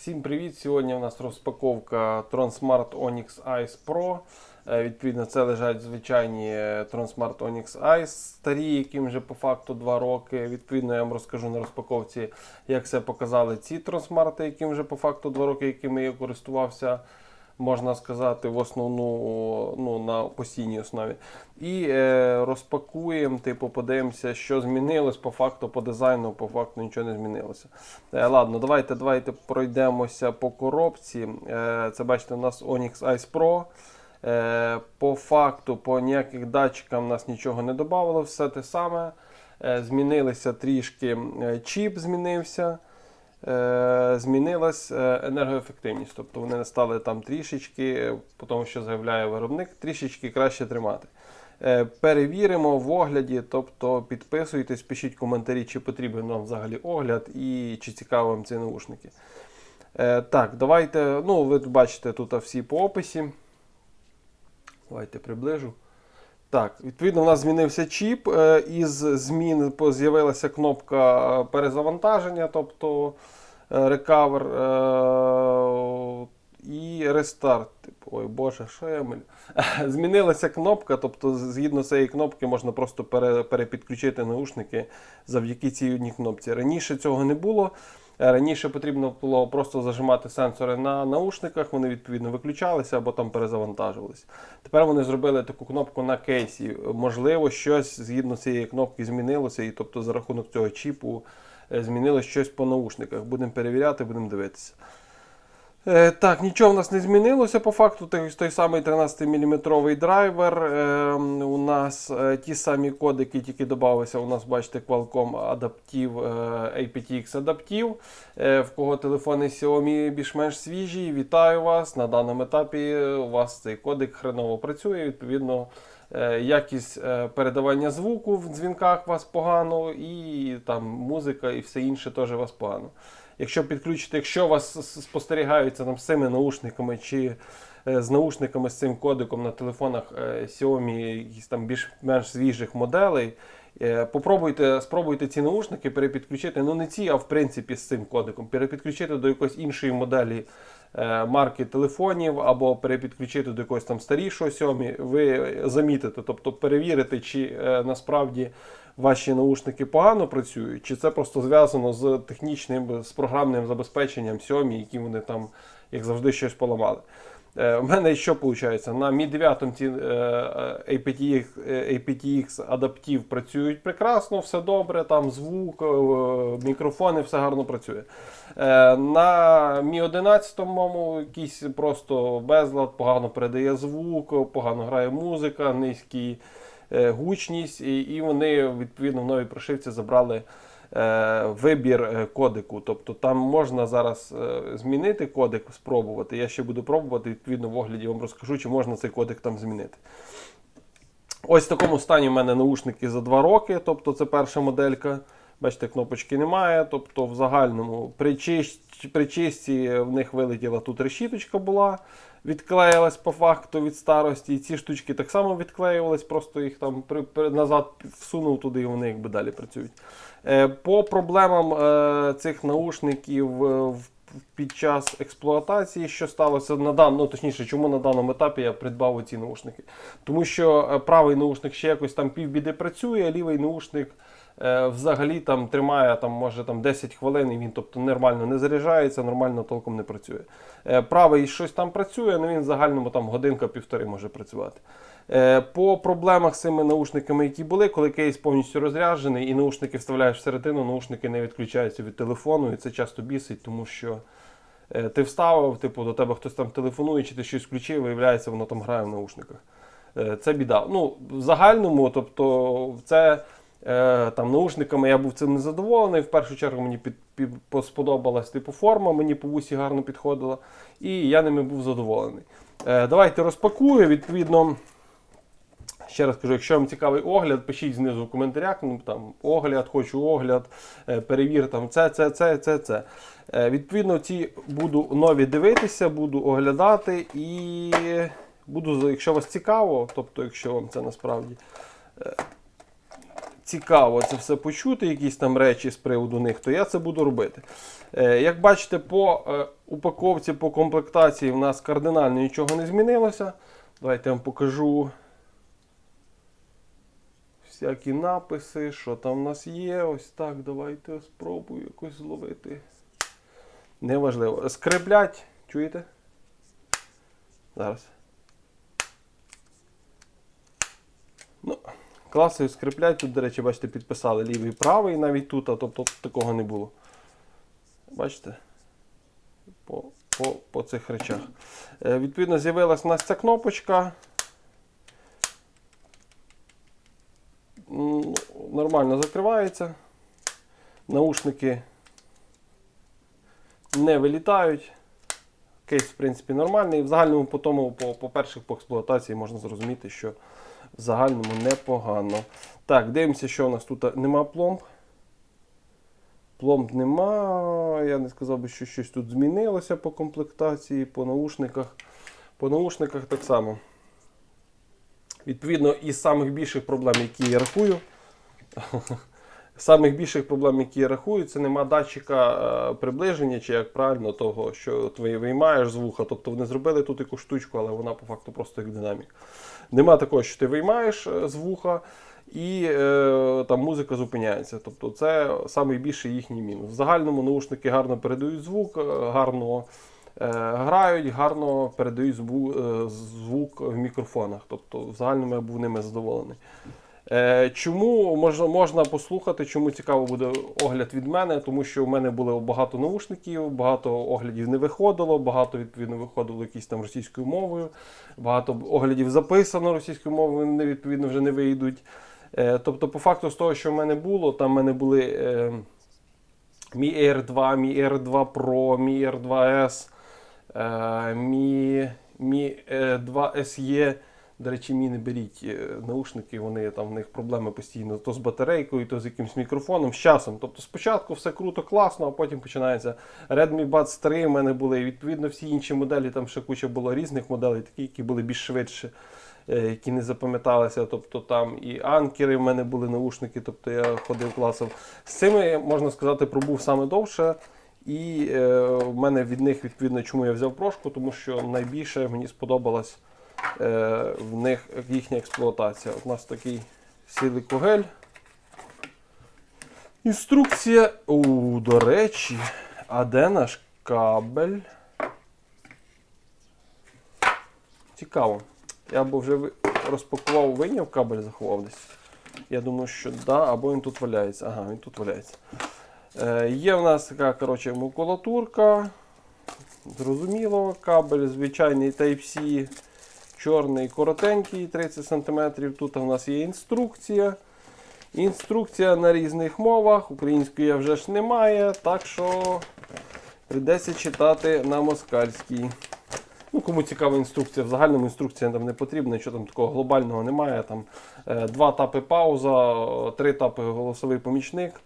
Всім привіт! Сьогодні у нас розпаковка Transmart Onyx Ice Pro. Е, Відповідно, це лежать звичайні Transmart Onyx Ice старі, яким вже по факту 2 роки. Відповідно, я вам розкажу на розпаковці, як це показали ці Transmart, яким вже по факту 2 роки, якими я користувався. Можна сказати, в основну ну, на постійній основі. І е, розпакуємо, типу, подивимося, що змінилось по факту, по дизайну, по факту нічого не змінилося. Е, ладно, давайте давайте пройдемося по коробці. Е, це бачите, у нас Onyx Ice Pro. Е, по факту, по ніяких датчикам нас нічого не додавало, все те саме. Е, змінилися трішки е, чіп, змінився. Е, змінилась е, енергоефективність. Тобто вони стали там трішечки, по тому що заявляє виробник, трішечки краще тримати. Е, Перевіримо в огляді, тобто підписуйтесь, пишіть коментарі, чи потрібен вам взагалі огляд і чи цікаво вам ці наушники. Так, давайте. Ну, ви бачите тут всі по описі. Давайте приближу. Так, відповідно, у нас змінився чіп. Із змін з'явилася кнопка перезавантаження, тобто е, Recover е, і Restart. Типу, ой Боже, що я милю? Змінилася кнопка, тобто згідно цієї кнопки можна просто пере, перепідключити наушники завдяки цій одній кнопці. Раніше цього не було. Е, Раніше потрібно було просто зажимати сенсори на наушниках, вони відповідно виключалися або там перезавантажувалися. Тепер вони зробили таку кнопку на кейсі. Можливо, щось згідно цієї кнопки змінилося, і тобто за рахунок цього чіпу змінилось щось по наушниках. Будемо перевіряти, будемо дивитися. Е, так, нічого в нас не змінилося по факту. Той, самий 13-мм драйвер. Е, у нас е, ті самі кодики, тільки додалися. У нас, бачите, Qualcomm е, aptX. Е, в кого телефони Xiaomi більш-менш свіжі, вітаю вас. На даному етапі у вас цей кодик хреново працює. Відповідно, е, якість е, передавання звуку в дзвінках у вас погано, і там музика і все інше теж у вас погано. Якщо підключити, якщо вас спостерігаються там з цими наушниками чи е, з наушниками з цим кодиком на телефонах е, Xiaomi якісь там більш-менш свіжих моделей, е, попробуйте, спробуйте ці наушники перепідключити, ну не ці, а в принципі з цим кодиком, перепідключити до якоїсь іншої моделі е, марки телефонів або перепідключити до якогось там старішого Xiaomi, ви замітите, тобто перевірите, чи е, насправді ваші наушники погано працюють, чи це просто зв'язано з технічним, з програмним забезпеченням Xiaomi, які вони там, як завжди, щось поламали. Е, У мене що виходить? На Mi 9 ці е, е, aptX, е, aptX адаптів працюють прекрасно, все добре, там звук, е, мікрофони, все гарно працює. Е, На Mi 11 моєму якийсь просто безлад, погано передає звук, погано грає музика, низький е, гучність, і, вони відповідно в новій прошивці забрали е, вибір е, кодику. Тобто там можна зараз е, змінити кодик, спробувати. Я ще буду пробувати, відповідно, в огляді вам розкажу, чи можна цей кодик там змінити. Ось в такому стані в мене наушники за 2 роки, тобто це перша моделька. Бачите, кнопочки немає. Тобто, в загальному при чистці в них вилетіла тут решіточка була, відклеїлась по факту від старості. І ці штучки так само відклеювались, просто їх там при, при- назад всунув туди, і вони якби далі працюють. Е, по проблемам е, цих наушників е, під час експлуатації, що сталося на дан... ну, точніше, чому на даному етапі я придбав ці наушники. Тому що е, правий наушник ще якось там півбіди працює, а лівий наушник взагалі там тримає там, може, там 10 хвилин, і він тобто, нормально не заряджається, нормально толком не працює. Е, правий щось там працює, але він в загальному там годинка-півтори може працювати. Е, По проблемах з цими наушниками, які були, коли кейс повністю розряджений і наушники вставляєш всередину, наушники не відключаються від телефону, і це часто бісить, тому що е, ти вставив, типу, до тебе хтось там телефонує, чи ти щось включив, виявляється, воно там грає в наушниках. Е, Це біда. Ну, в загальному, тобто, це е, там наушниками я був цим незадоволений. В першу чергу мені під, під, по- сподобалась типу форма, мені по вусі гарно підходила, і я ними був задоволений. Е, Давайте розпакую. Відповідно, ще раз кажу, якщо вам цікавий огляд, пишіть знизу в коментарях. Ну, там, огляд, хочу огляд, е, перевір там це, це, це, це, це. Е, Відповідно, ці буду нові дивитися, буду оглядати і буду, якщо вас цікаво, тобто, якщо вам це насправді. Цікаво це все почути, якісь там речі з приводу них, то я це буду робити. Е, Як бачите, по е, упаковці, по комплектації в нас кардинально нічого не змінилося. Давайте я вам покажу всякі написи, що там в нас є. Ось так, давайте спробую якось зловити. Неважливо. Скреблять, чуєте? Зараз. Ну, класи скріплять. Тут, до речі, бачите, підписали лівий і правий навіть тут, а тобто такого не було. Бачите? По, по, по цих речах. Е, відповідно, з'явилась у нас ця кнопочка. Нормально закривається. Наушники не вилітають. Кейс, в принципі, нормальний. В загальному по тому, по, по перших по експлуатації можна зрозуміти, що в загальному непогано. Так, дивимося, що у нас тут нема пломб. Пломб нема. Я не сказав би, що щось тут змінилося по комплектації, по наушниках. По наушниках так само. Відповідно, із самих більших проблем, які я рахую, самих більших проблем, які я рахую, це нема датчика е, приближення, чи як правильно того, що ти виймаєш з вуха. Тобто вони зробили тут якусь штучку, але вона по факту просто як динамік. Нема такого, що ти виймаєш е, з вуха і е, там музика зупиняється. Тобто це найбільший їхній мінус. В загальному наушники гарно передають звук, е, гарно е, грають, гарно передають звук, звук в мікрофонах. Тобто, в загальному я був ними задоволений. Е, Чому можна, можна послухати, чому цікаво буде огляд від мене? Тому що в мене було багато наушників, багато оглядів не виходило, багато відповідно виходило якісь там російською мовою, багато оглядів записано російською мовою, вони відповідно вже не вийдуть. Е, Тобто, по факту, з того, що в мене було, там в мене були е, Mi Air 2, Mi Air 2 Pro, Mi Air 2S, е, Mi, Mi е, 2 SE. До речі, мій не беріть е, наушники, вони там в них проблеми постійно то з батарейкою, то з якимось мікрофоном, з часом. Тобто спочатку все круто, класно, а потім починається Redmi Buds 3 в мене були. І відповідно всі інші моделі, там ще куча було різних моделей, такі, які були більш швидше, е, які не запам'яталися. Тобто там і анкери в мене були наушники, тобто я ходив класом. З цими, можна сказати, пробув саме довше. І е, в мене від них відповідно, чому я взяв прошку, тому що найбільше мені сподобалось в них їхня експлуатація. От у нас такий силикогель. Інструкція. У, до речі, а де наш кабель? Цікаво. Я б вже розпакував, вийняв кабель, заховав десь. Я думаю, що да, або він тут валяється. Ага, він тут валяється. Е, є в нас така коротше, макулатурка. Зрозуміло, кабель, звичайний Type-C, чорний, коротенький, 30 см. Тут у нас є інструкція. Інструкція на різних мовах. Української вже ж немає, так що прийдеться читати на москальській. Ну, кому цікава інструкція, в загальному інструкція там не потрібна, нічого там такого глобального немає. Там е, два тапи пауза, е, три тапи голосовий помічник.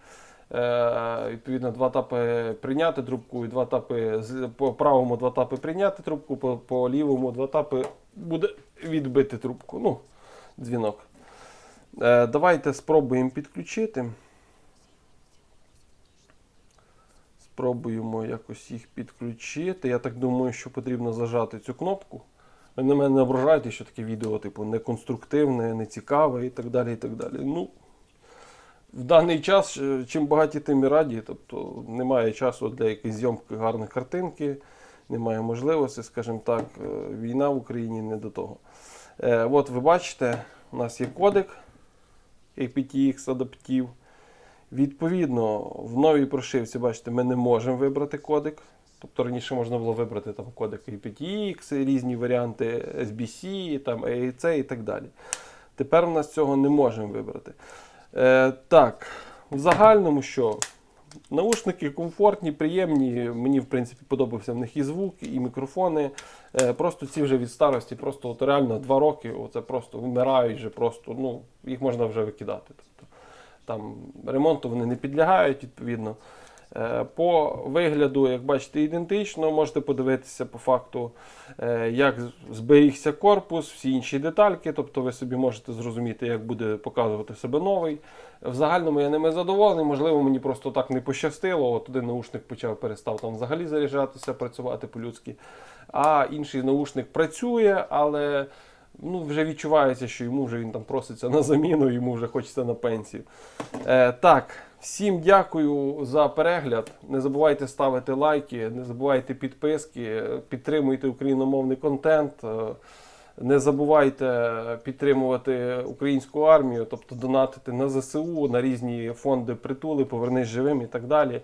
Е, відповідно, два тапи прийняти трубку і два тапи по правому два тапи прийняти трубку, по, по лівому два тапи буде відбити трубку. Ну, дзвінок. Е, давайте спробуємо підключити. Спробуємо якось їх підключити. Я так думаю, що потрібно зажати цю кнопку. Ви на мене не ображайте, що таке відео, типу, неконструктивне, нецікаве і так далі. і так далі. Ну, в даний час е, чим багаті, тим і раді. Тобто немає часу для якоїсь зйомки гарної картинки, немає можливості, скажімо так, е, війна в Україні не до того. Е, от ви бачите, у нас є кодек APTX адаптів. Відповідно, в новій прошивці, бачите, ми не можемо вибрати кодек. Тобто раніше можна було вибрати там кодек APTX, різні варіанти SBC, там AAC і так далі. Тепер у нас цього не можемо вибрати. Е, так, в загальному що? Наушники комфортні, приємні. Мені, в принципі, подобався в них і звук, і мікрофони. Е, просто ці вже від старості, просто от реально два роки, оце просто вмирають, вже просто, ну, їх можна вже викидати. Тобто, там ремонту вони не підлягають, відповідно. Е, По вигляду, як бачите, ідентично. Можете подивитися по факту, е, як зберігся корпус, всі інші детальки. Тобто ви собі можете зрозуміти, як буде показувати себе новий. В загальному я ними задоволений. Можливо, мені просто так не пощастило. От один наушник почав перестав там взагалі заряджатися, працювати по-людськи. А інший наушник працює, але ну, вже відчувається, що йому вже він там проситься на заміну, йому вже хочеться на пенсію. Е, так, всім дякую за перегляд. Не забувайте ставити лайки, не забувайте підписки, підтримуйте україномовний контент. Е, Не забувайте підтримувати українську армію, тобто донатити на ЗСУ, на різні фонди притули, повернись живим і так далі.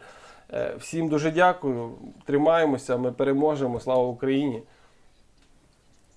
Е, Всім дуже дякую. Тримаємося, ми переможемо. Слава Україні!